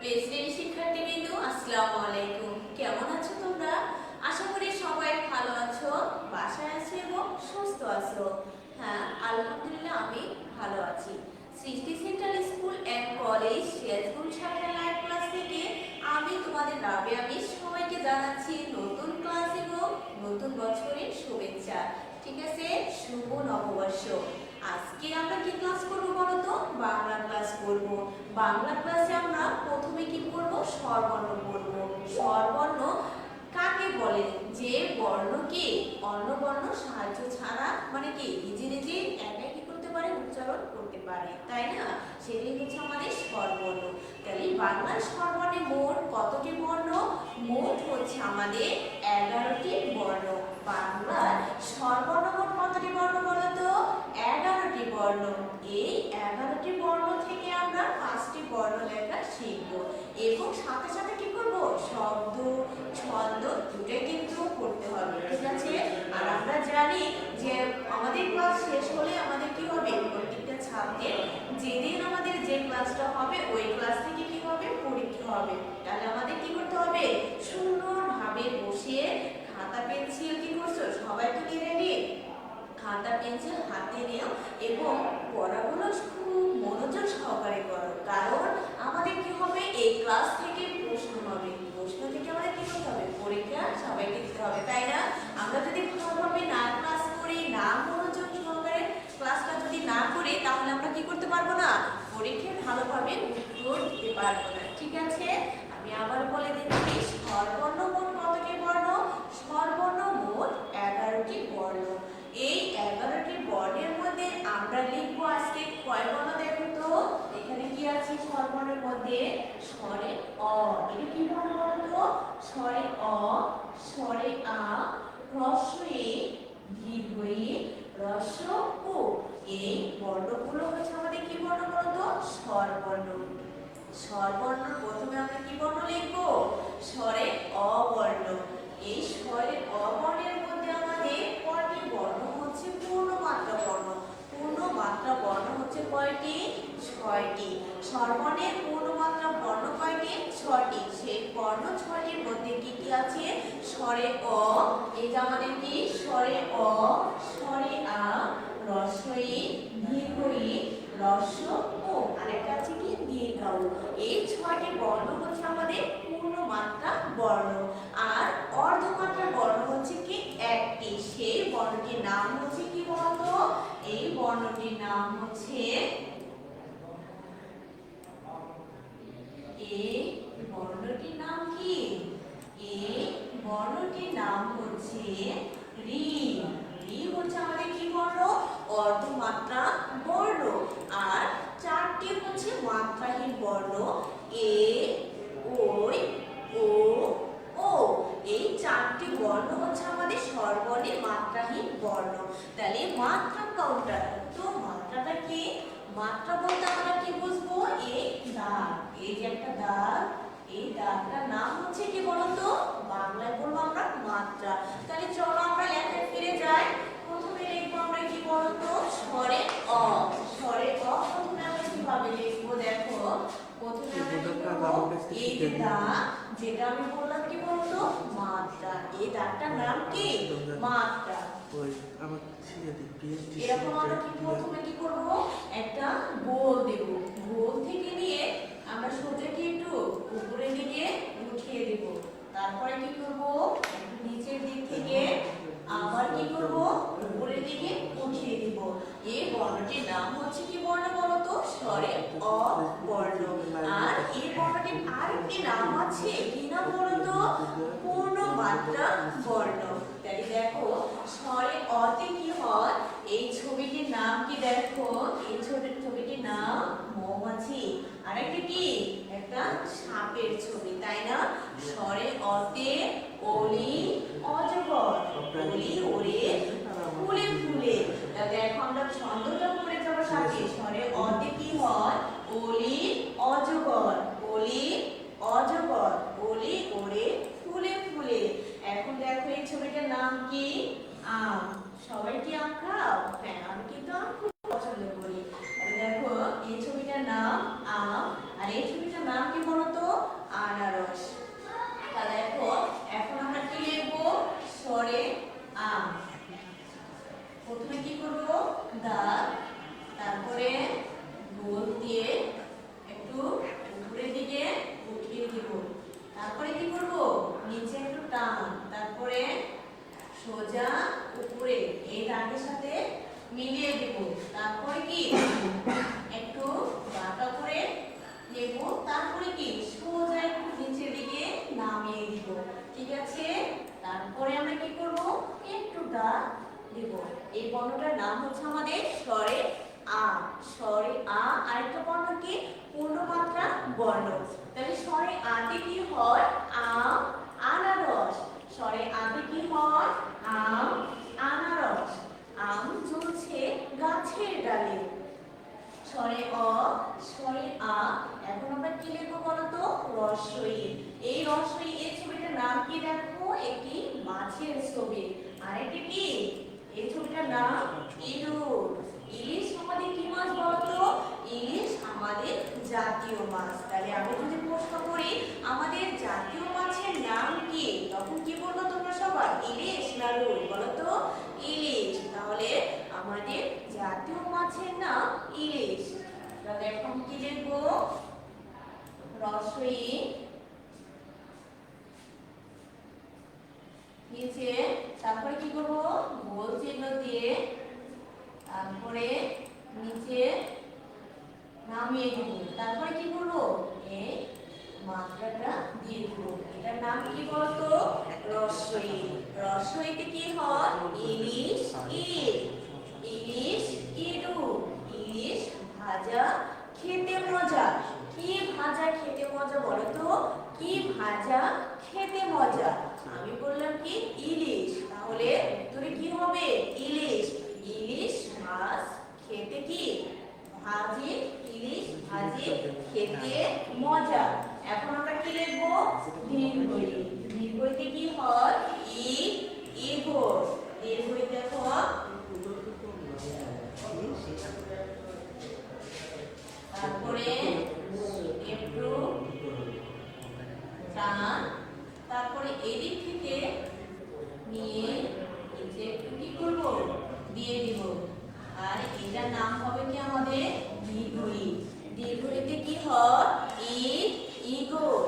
President শিক্ষার্থীবৃন্দ আসসালামু আলাইকুম। কেমন আছো তোমরা? আশা করি সবাই ভালো আছো, বাসায় আছো এবং সুস্থ আছো। হ্যাঁ আলহামদুলিল্লাহ আমি ভালো আছি। Srishti central school and college Sherpur শাখা লাইভ ক্লাস থেকে আমি তোমাদের নামে আমি সবাইকে জানাচ্ছি নতুন ক্লাস এবং নতুন বছরের শুভেচ্ছা ঠিক আছে শুভ নববর্ষ আজকে আমরা কি ক্লাস করব বলো তো বাংলা ক্লাস করব বাংলা ক্লাসে আমরা প্রথমে কি করব স্বরবর্ণ পড়ব। স্বরবর্ণ কাকে বলে? যে বর্ণকে অন্য বর্ণ সাহায্য ছাড়া মানে কি? নিজে নিজে একাই কি করতে পারে? উচ্চারণ করতে পারে। তাই না? সেটাই হচ্ছে আমাদের স্বরবর্ণ। তাহলে বাংলার স্বরবর্ণে মোট কতটি বর্ণ? মোট হচ্ছে আমাদের এগারোটি বর্ণ। বাংলার স্বরবর্ণ মোট কতটি বর্ণ বলো তো এগারোটি বর্ণ। এই এগারোটি বর্ণ থেকে আমরা পাঁচটি বর্ণ লেখা শিখব এবং সাথে সাথে কি করব? শব্দ, ছন্দ দুটোই কিন্তু করতে হবে, ঠিক আছে? আর আমরা জানি যে আমাদের ক্লাস শেষ হলে আমাদের কি হবে? প্রত্যেকটা ছাত্রের যেদিন আমাদের যে ক্লাসটা হবে, ওই ক্লাস থেকে কি হবে? পরীক্ষা হবে। তাহলে আমাদের কি করতে হবে? সুন্দরভাবে বসে খাতা, পেন্সিল কি করছ? সবাই তো খাতা পেন্সিল হাতে নিও এবং পড়াগুলো খুব মনোযোগ সহকারে করো। কারণ আমাদের কি হবে? এই ক্লাস থেকে প্রশ্ন হবে। প্রশ্ন থেকে আমাদের কি করতে হবে? পরীক্ষা সবাইকে দিতে হবে, তাই না? আমরা যদি ভালোভাবে না ক্লাস করি, না মনোযোগ সহকারে ক্লাসটা যদি না করি, তাহলে আমরা কি করতে পারব না? পরীক্ষায় ভালোভাবে উত্তর দিতে পারব না। ঠিক আছে? আমি আবার বলে দিচ্ছি স্বরবর্ণ মোট কতটি বর্ণ? স্বরবর্ণ মোট এগারোটি বর্ণ। এই আমরা লিখব আজকে কয় বর্ণ দেখো তো। এখানে কি আছে? স্বরবর্ণের মধ্যে স্বরে অ। এটা কি বর্ণ বলো তো স্বরে অ, স্বরে আ হ্রস্ব এ দীর্ঘ ই হ্রস্ব ও এই বর্ণগুলো হচ্ছে আমাদের কি বর্ণ বলো তো স্বরবর্ণ। স্বরবর্ণ প্রথমে আমরা কি বর্ণ লিখব? স্বরে অবর্ণ। এই স্বরে অবর্ণের মধ্যে আমাদের কয়টি বর্ণ হচ্ছে পূর্ণমাত্রা বর্ণ পূর্ণমাত্রা বর্ণ হচ্ছে কয়টি ছয়টি। স্বরবর্ণের পূর্ণমাত্রা বর্ণ কয়টি? ছয়টি। সেই বর্ণ ছয়টির মধ্যে কি কি আছে? স্বরে অ এটা আমাদের কি? স্বরে অ, স্বরে আ, রস্বই, দীর্ঘই রস্ব ও আরেকটা আছে কি? দীর্ঘ এই ছয়টি বর্ণ হচ্ছে আমাদের পূর্ণমাত্রা বর্ণ। আর অর্ধমাত্রা বর্ণ হচ্ছে কি? একটি। সেই বর্ণটির নাম হচ্ছে কি বলতো? এই বর্ণটির নাম হচ্ছে এই বর্ণটির নাম কি? এই বর্ণটির নাম হচ্ছে রি। রি হচ্ছে আমাদের কি বর্ণ? অর্ধমাত্রা বর্ণ। আর চারটি হচ্ছে মাত্রাহীন বর্ণ। এ, ওই, ও ও। এই চারটি বর্ণ হচ্ছে আমাদের স্বরবর্ণের মাত্রাহীন বর্ণ। তাহলে মাত্রা কাউন্টার তো মাত্রাটা কি? মাত্রা বলতে আমরা কি বুঝব? এই দাগ। এই যে একটা দাগ এই দাগটার নাম হচ্ছে কি বলতো? বাংলায় বলব আমরা মাত্রা। তাহলে চলো আমরা লেখায় ফিরে যাই। প্রথমে লিখব আমরা কি বলতো? স্বরে অ। স্বরে অ প্রথমে আমরা কীভাবে লিখব? দেখো, প্রথমে? এই যে দাগ যেটা আমি বললাম কি বলতো? মাত্রা। এই দাগটার নাম কি? মাত্রা। ওই আমার ছিঁড়ে দিই পিএইচডি এরকম আমরা কি প্রথমে কি করব? একটা গোল দেব। গোল থেকে নিয়ে আমরা সোজাকে একটু উপরের দিকে উঠিয়ে দেব। তারপরে কি করব? নিচের দিক থেকে আবার কি করব? উপরের দিকে উঠিয়ে দেব। এই বর্ণটির নাম হচ্ছে কি বর্ণ বলো তো? স্বরে অ বর্ণ আর এই বর্ণটির আরেকটি নাম আছে, কি নাম বলো তো? পূর্ণ মাত্রা বর্ণ। তাই দেখো, স্বরে অতে কি হয়? এই ছবিটির নাম কি দেখো? এই ছবির ছবিটির নাম মৌমাছি। আর একটা কি? একটা সাপের ছবি, তাই না? স্বরে অতে অলি অজগর। অলি, ওরে ফুলে ফুলে তা দেখো আমরা ছন্দটা পড়ে যাব সাথে। স্বরে অতে কি হয়? অলি অজগর অলি অজগর অলি ওরে ফুলে ফুলে এখন দেখো এই ছবিটার নাম কি আম সবাই কি আম খাও হ্যাঁ আমি কিন্তু আম খুব পছন্দ করি তাহলে দেখো এই ছবিটার নাম আম আর এই ছবিটার নাম কি বলতো আনারস তাহলে দেখো এখন আমরা কি লিখব স্বরে আম প্রথমে কি করব দা তারপরে গোল দিয়ে একটু উপরের দিকে উঠিয়ে দিব তারপরে কি করব নিচে একটু টান তারপরে সোজা উপরে এই দাগের সাথে মিলিয়ে দেব তারপরে কি? একটু বাঁকা করে নেব। তারপরে কি? সোজা একটু নিচের দিকে নামিয়ে দিব। ঠিক আছে? তারপরে আমরা কি করব? একটু দা দেব। এই বর্ণটার নাম হচ্ছে আমাদের স্বরে আ। স্বরে আ, আরেকটা বর্ণ কি? পূর্ণমাত্রা বর্ণ। তাহলে স্বরে আতে কি হয়? আম, আনারস। স্বরে আতে কি হয়? আম, আনারস। আম ঝুলছে গাছের ডালে। স্বরে অ, স্বরে আ, এখন আমরা কি লিখব বলতো? রসই। এই রসই এই ছবিটার নাম কি দেখো? একটি মাছের ছবি। আর এটি কি? এই ছবিটার নাম ইঁদুর ইলিশ আমাদের কি মাছ বলতো? ইলিশ আমাদের জাতীয় মাছ। তাহলে আমি যদি প্রশ্ন করি, আমাদের জাতীয় মাছের নাম কি? তখন কি বলব তোমরা সবাই? ইলিশ না রুই বলো তো ইলিশ। তাহলে আমাদের জাতীয় মাছের নাম ইলিশ। তাহলে এখন কি লিখব রসই, নিচে তারপরে কি করব? গোল চিহ্ন দিয়ে তারপরে নিচে নামিয়ে দিব তারপরে কি করব? এই মাত্রাটা দিয়ে দিব। এটার নাম কি বলতো? রসই। রসইতে কি হয়? ইলিশ ইট ইলিশ ইডু ইলিশ ভাজা খেতে মজা। কি ভাজা খেতে মজা বলো তো? কি ভাজা খেতে মজা? আমি বললাম কি? ইলিশ। তাহলে উত্তরে কি হবে ইলিশ ইলিশ মাছ খেতে কি ভাজি ইলিশ ভাজি খেতে মজা এখন আমরা কি লিখব দীর্ঘই দীর্ঘইতে কি হয় ই ইগো দীর্ঘই দেখো তারপরে একটু টান তারপরে এদিক থেকে নিয়ে নিচে একটু কি করব দিয়ে দিব আর এটার নাম হবে কি আমাদের দীর্ঘই দীর্ঘইতে কি হয় ই ইগল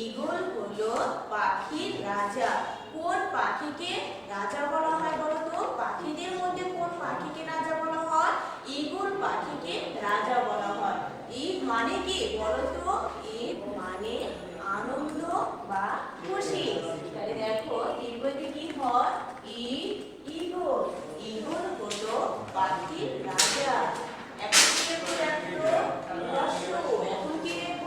ইগল হলো পাখির রাজা। কোন পাখিকে রাজা বলা হয় বলো পাখিদের মধ্যে কোন পাখিকে রাজা বলা হয়? ইগল পাখিকে রাজা বলা হয়। ঈদ মানে কি বলো তো ঈদ মানে আনন্দ বা খুশি। তাহলে দেখো তিরুপতি কি হয় ঈদ ইগল ইগল হলো পাখির রাজা এখন কি লিখব দেখো রস্য এখন কি লিখব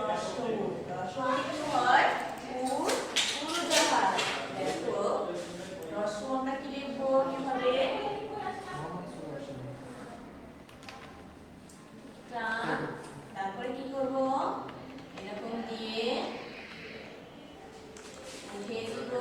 রস্য রস্য কি হয় উড় উড়োজাহাজ দেখো রস্য আমরা কি লিখব কীভাবে টান তারপরে কি করব এরকম দিয়ে উঠিয়ে দিব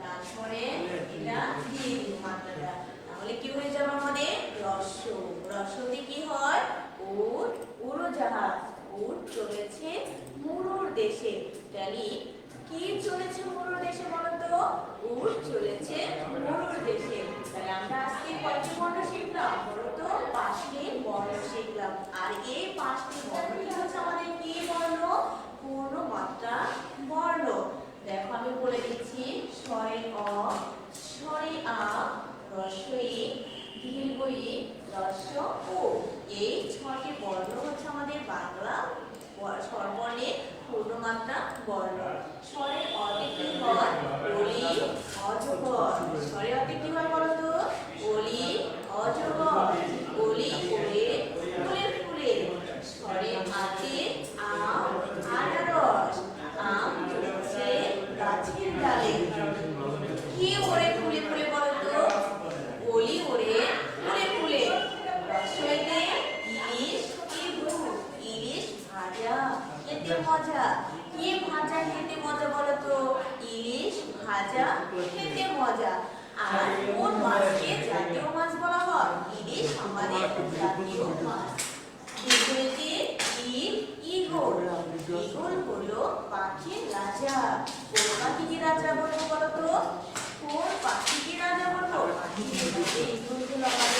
তারপরে এটা দিয়ে দিব মাত্রাটা তাহলে কি হয়ে যাবে আমাদের রস্য রস্যতে কি হয় উট উড়োজাহাজ উট চলেছে মুরুর দেশে তাহলে কি চলেছে মুরুর দেশে বলো তো? উট চলেছে মুরুর দেশে। তাহলে আমরা আজকে কয়টি বর্ণ শিখলাম। বলো তো, পাঁচটি বর্ণ শিখলাম। আর এই পাঁচটি বর্ণ কি হচ্ছে আমাদের কি বর্ণ? পূর্ণ মাত্রা বর্ণ। দেখো, আমি বলে দিচ্ছি, স্বরে অ, স্বরে আ রস্বই দীর্ঘই রস্য ও এই ছটি বর্ণ হচ্ছে আমাদের বাংলা স্বরবর্ণের পূর্ণমাত্রা বর্ণ। স্বরের অতে কি হয় অজগর স্বরের অতে কি হয় বলো তো অলি অজগর অলি করে ফুলে ফুলে স্বরে আতে আম আনারস আম ঝুলছে গাছের ডালে কি ওরে ফুলে ফুলে বলো তো অলি ওরে ফুলে ফুলে রসইতে ইলিশ ইবু ইলিশ ভাজা খেতে মজা কি ভাজা খেতে মজা বলো তো ইলিশ ভাজা খেতে মজা। আর কোন মাছকে জাতীয় মাছ বলা হয় ইলিশ আমাদের জাতীয় মাছ। দীর্ঘইতে ইল ইগল। ইগল হলো পাখির রাজা। কোন পাখিকে রাজা বলব বলো তো? কোন পাখিকে রাজা বলব? ইগল হলো আমাদের পাখির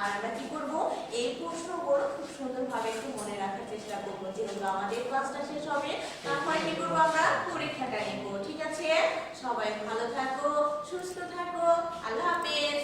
আর আমরা কি করব? এই প্রশ্নগুলো খুব সুন্দরভাবে একটু মনে রাখার চেষ্টা করব। যেহেতু আমাদের ক্লাসটা শেষ হবে, তারপরে কি করব আমরা? পরীক্ষাটা নেব। ঠিক আছে? সবাই ভালো থাকো, সুস্থ থাকো। আল্লাহ হাফেজ।